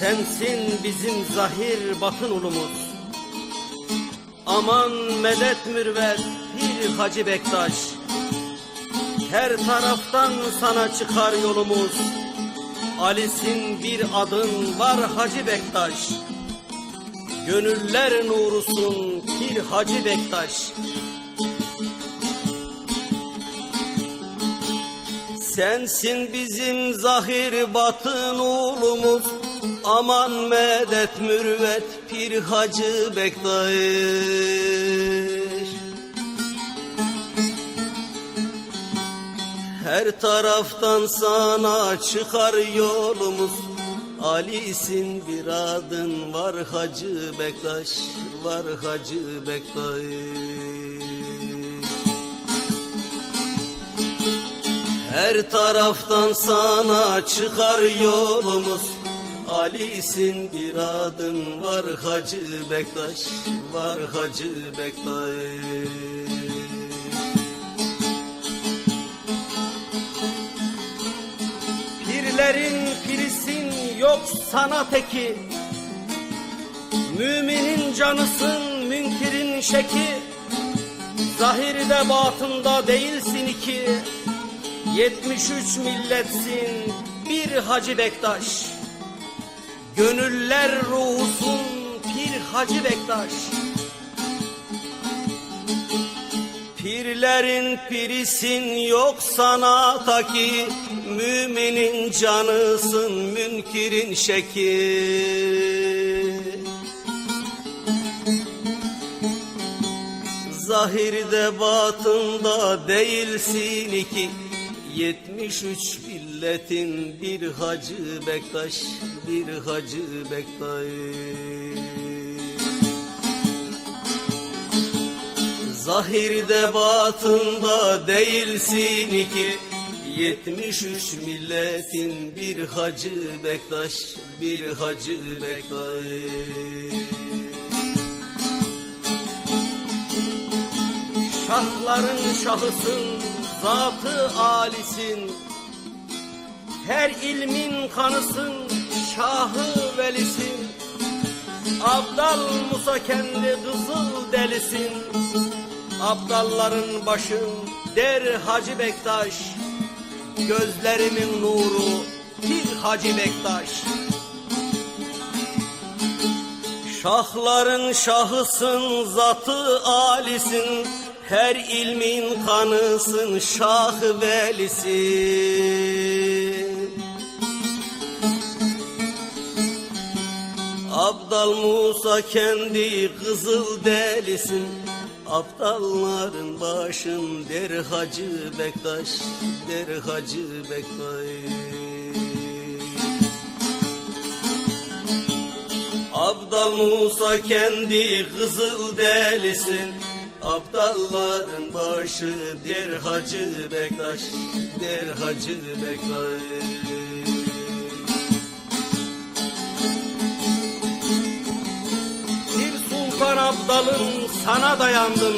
Sensin bizim zahir batın ulumuz. Aman medet mürvet bir Hacı Bektaş. Her taraftan sana çıkar yolumuz. Ali'sin bir adın var Hacı Bektaş. Gönüller nurusun bir Hacı Bektaş. Sensin bizim zahir batın ulumuz Aman medet mürvet pir hacı Bektaş. Her taraftan sana çıkar yolumuz. Ali'sin bir adın var Hacı Bektaş Var Hacı Bektaş. Her taraftan sana çıkar yolumuz Ali'sin bir adın var Hacı Bektaş Var Hacı Bektaş. Pirlerin pirisin yok sana teki Müminin canısın münkirin şeki. Zahirde batında değilsin iki. 73 milletsin bir Hacı Bektaş Gönüller ruhusun pir Hacı Bektaş. Pirlerin pirisin yok sana taki. Müminin canısın münkirin şeki. Zahirde batında değilsin iki 73 milletin bir Hacı Bektaş Bir Hacı Bektaş. Zahirde batında değilsin iki 73 milletin bir Hacı Bektaş Bir Hacı Bektaş. Şahların şahısın, zatı alisin. Her ilmin kanısın, şahı velisin. Abdal Musa kendi kızıl delisin. Abdalların başın der Hacı Bektaş. Gözlerimin nuru bir Hacı Bektaş. Şahların şahısın, zatı alisin. Her ilmin kanısın, şah velisin. Abdal Musa kendi kızıl delisin. Aptalların başın der Hacı Bektaş, der Hacı Bektaş. Abdal Musa kendi kızıl delisin Abdalların başı der Hacı Bektaş Der Hacı Bektaş. Sultan Abdal'ın sana dayandım